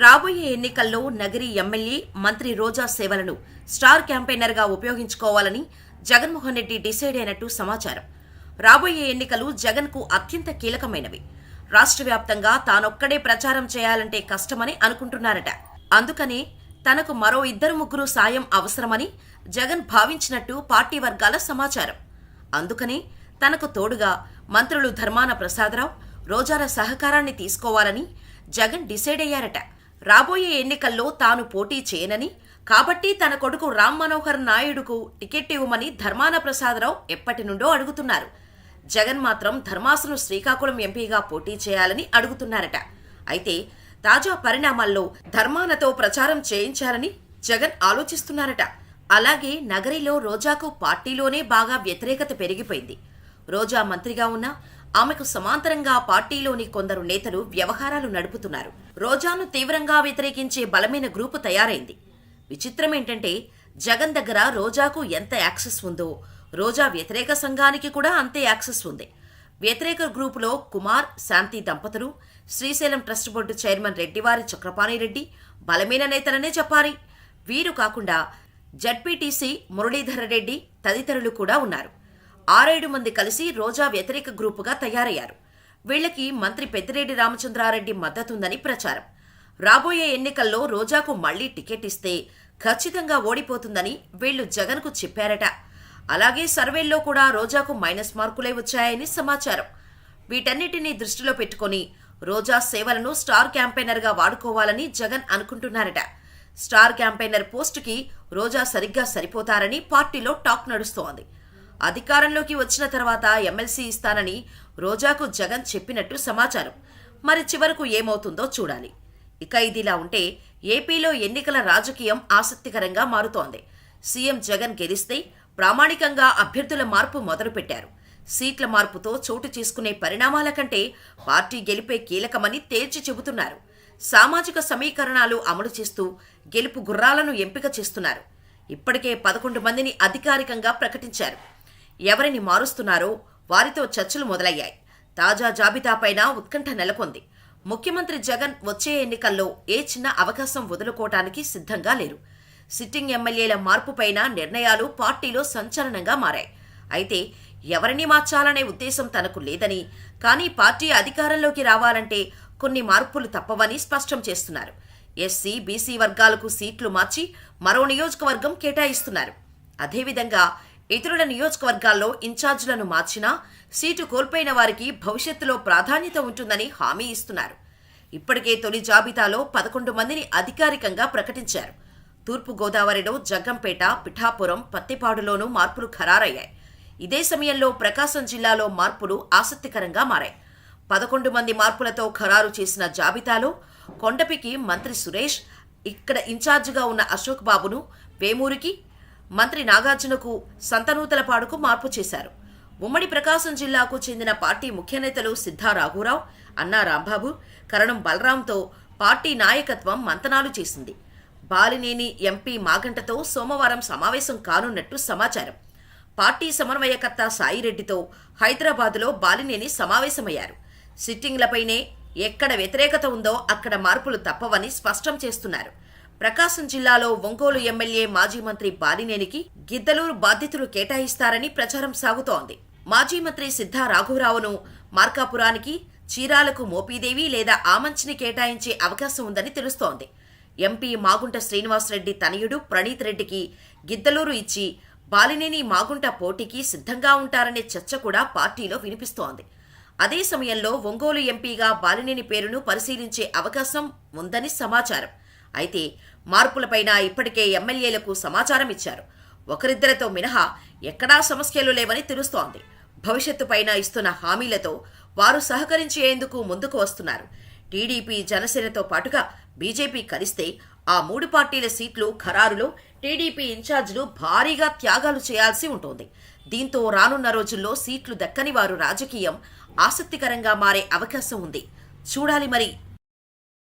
రాబోయే ఎన్నికల్లో నగరి ఎమ్మెల్యే మంత్రి రోజా సేవలను స్టార్ క్యాంపెయినర్గా ఉపయోగించుకోవాలని జగన్మోహన్ రెడ్డి డిసైడ్ అయినట్టు సమాచారం. రాబోయే ఎన్నికలు జగన్కు అత్యంత కీలకమైనవి. రాష్ట్ర వ్యాప్తంగా తానొక్కడే ప్రచారం చేయాలంటే కష్టమని అనుకుంటున్నారట. అందుకనే తనకు మరో ఇద్దరు ముగ్గురు సాయం అవసరమని జగన్ భావించినట్టు పార్టీ వర్గాల సమాచారం. అందుకనే తనకు తోడుగా మంత్రులు ధర్మాన ప్రసాదరావు రోజాల సహకారాన్ని తీసుకోవాలని జగన్ డిసైడ్ అయ్యారట. రాబోయే ఎన్నికల్లో తాను పోటీ చేయనని కాబట్టి తన కొడుకు రామ్ మనోహర్ నాయుడుకు టికెట్ ఇవ్వమని ధర్మాన ప్రసాదరావు ఎప్పటి నుండో అడుగుతున్నారు. జగన్ మాత్రం ధర్మాసను శ్రీకాకుళం ఎంపీగా పోటీ చేయాలని అడుగుతున్నారట. అయితే తాజా పరిణామాల్లో ధర్మానతో ప్రచారం చేయించాలని జగన్ ఆలోచిస్తున్నారట. అలాగే నగరిలో రోజాకు పార్టీలోనే బాగా వ్యతిరేకత పెరిగిపోయింది. రోజా మంత్రిగా ఉన్నా ఆమెకు సమాంతరంగా పార్టీలోని కొందరు నేతలు వ్యవహారాలు నడుపుతున్నారు. రోజాను తీవ్రంగా వ్యతిరేకించే బలమైన గ్రూపు తయారైంది. విచిత్రం ఏంటంటే జగన్ దగ్గర రోజాకు ఎంత యాక్సెస్ ఉందో రోజా వ్యతిరేక సంఘానికి కూడా అంతే యాక్సెస్ ఉంది. వ్యతిరేక గ్రూపులో కుమార్ శాంతి దంపతులు Srisailam trust board chairman Reddivari Chakrapani Reddy బలమైన నేతలనే చెప్పాలి. వీరు కాకుండా జడ్పీటీసీ మురళీధర రెడ్డి తదితరులు కూడా ఉన్నారు. ఆరేడు మంది కలిసి రోజా వ్యతిరేక గ్రూపుగా తయారయ్యారు. వీళ్ళకి మంత్రి పెద్దిరెడ్డి రామచంద్రారెడ్డి మద్దతుందని ప్రచారం. రాబోయే ఎన్నికల్లో రోజాకు మళ్ళీ టికెట్ ఇస్తే ఖచ్చితంగా ఓడిపోతుందని వీళ్ళు జగన్కు చెప్పారట. అలాగే సర్వేల్లో కూడా రోజాకు మైనస్ మార్కులే వచ్చాయని సమాచారం. వీటన్నిటినీ దృష్టిలో పెట్టుకొని రోజా సేవలను స్టార్ క్యాంపెయినర్గా వాడుకోవాలని జగన్ అనుకుంటున్నారట. స్టార్ క్యాంపెయినర్ పోస్టుకి రోజా సరిగ్గా సరిపోతారని పార్టీలో టాక్ నడుస్తోంది. అధికారంలోకి వచ్చిన తర్వాత ఎమ్మెల్సీ ఇస్తానని రోజాకు జగన్ చెప్పినట్టు సమాచారం. మరి చివరకు ఏమవుతుందో చూడాలి. ఇక ఇదిలా ఉంటే ఏపీలో ఎన్నికల రాజకీయం ఆసక్తికరంగా మారుతోంది. సీఎం జగన్ గెలిస్తే ప్రామాణికంగా అభ్యర్థుల మార్పు మొదలుపెట్టారు. సీట్ల మార్పుతో చోటు చేసుకునే పరిణామాల కంటే పార్టీ గెలిపే కీలకమని తేల్చి చెబుతున్నారు. సామాజిక సమీకరణాలు అమలు చేస్తూ గెలుపు గుర్రాలను ఎంపిక చేస్తున్నారు. ఇప్పటికే పదకొండు మందిని అధికారికంగా ప్రకటించారు. ఎవరిని మారుస్తున్నారో వారితో చర్చలు మొదలయ్యాయి. తాజా జాబితాపైన ఉత్కంఠ నెలకొంది. ముఖ్యమంత్రి జగన్ వచ్చే ఎన్నికల్లో ఏ చిన్న అవకాశం వదులుకోవటానికి సిద్ధంగా లేరు. సిట్టింగ్ ఎమ్మెల్యేల మార్పుపైన నిర్ణయాలు పార్టీలో సంచలనంగా మారాయి. అయితే ఎవరిని మార్చాలనే ఉద్దేశం తనకు లేదని కానీ పార్టీ అధికారంలోకి రావాలంటే కొన్ని మార్పులు తప్పవని స్పష్టం చేస్తున్నారు. ఎస్సీ బీసీ వర్గాలకు సీట్లు మార్చి మరో నియోజకవర్గం కేటాయిస్తున్నారు. అదేవిధంగా ఇతరుల నియోజకవర్గాల్లో ఇన్ఛార్జీలను మార్చినా సీటు కోల్పోయిన వారికి భవిష్యత్తులో ప్రాధాన్యత ఉంటుందని హామీ ఇస్తున్నారు. ఇప్పటికే తొలి జాబితాలో పదకొండు మందిని అధికారికంగా ప్రకటించారు. తూర్పు గోదావరిలో జగ్గంపేట పిఠాపురం పత్తిపాడులోనూ మార్పులు ఖరారయ్యాయి. ఇదే సమయంలో ప్రకాశం జిల్లాలో మార్పులు ఆసక్తికరంగా మారాయి. పదకొండు మంది మార్పులతో ఖరారు చేసిన జాబితాలో కొండపికి మంత్రి సురేష్ ఇక్కడ ఇన్ఛార్జిగా ఉన్న అశోక్ బాబును వేమూరికి మంత్రి నాగార్జునకు సంతనూతలపాడుకు మార్పు చేశారు. ఉమ్మడి ప్రకాశం జిల్లాకు చెందిన పార్టీ ముఖ్యనేతలు సిద్ధా రాఘురావు అన్నా రాంబాబు కరణం బలరాంతో పార్టీ నాయకత్వం మంతనాలు చేసింది. బాలినేని ఎంపీ మాగంటతో సోమవారం సమావేశం కానున్నట్టు సమాచారం. పార్టీ సమన్వయకర్త సాయిరెడ్డితో హైదరాబాదులో బాలినేని సమావేశమయ్యారు. సిట్టింగ్లపైనే ఎక్కడ వ్యతిరేకత ఉందో అక్కడ మార్పులు తప్పవని స్పష్టం చేస్తున్నారు. ప్రకాశం జిల్లాలో ఒంగోలు ఎమ్మెల్యే మాజీ మంత్రి బాలినేనికి గిద్దలూరు బాధ్యతలు కేటాయిస్తారని ప్రచారం సాగుతోంది. మాజీ మంత్రి సిద్ధా రాఘవరావును మార్కాపురానికి చీరాలకు మోపీదేవి లేదా ఆమంచిని కేటాయించే అవకాశం ఉందని తెలుస్తోంది. ఎంపీ మాగుంట శ్రీనివాసరెడ్డి తనయుడు ప్రణీత్ రెడ్డికి గిద్దలూరు ఇచ్చి బాలినేని మాగుంట పోటీకి సిద్ధంగా ఉంటారనే చర్చ కూడా పార్టీలో వినిపిస్తోంది. అదే సమయంలో ఒంగోలు ఎంపీగా బాలినేని పేరును పరిశీలించే అవకాశం ఉందని సమాచారం. అయితే మార్పులపైన ఇప్పటికే ఎమ్మెల్యేలకు సమాచారం ఇచ్చారు. ఒకరిద్దరితో మినహా ఎక్కడా సమస్యలు లేవని తెలుస్తోంది. భవిష్యత్తుపైన ఇస్తున్న హామీలతో వారు సహకరించేందుకు ముందుకు వస్తున్నారు. టీడీపీ జనసేనతో పాటుగా బీజేపీ కలిస్తే ఆ మూడు పార్టీల సీట్లు ఖరారులో టీడీపీ ఇన్ఛార్జీలు భారీగా త్యాగాలు చేయాల్సి ఉంటుంది. దీంతో రానున్న రోజుల్లో సీట్లు దక్కని వారు రాజకీయం ఆసక్తికరంగా మారే అవకాశం ఉంది. చూడాలి మరి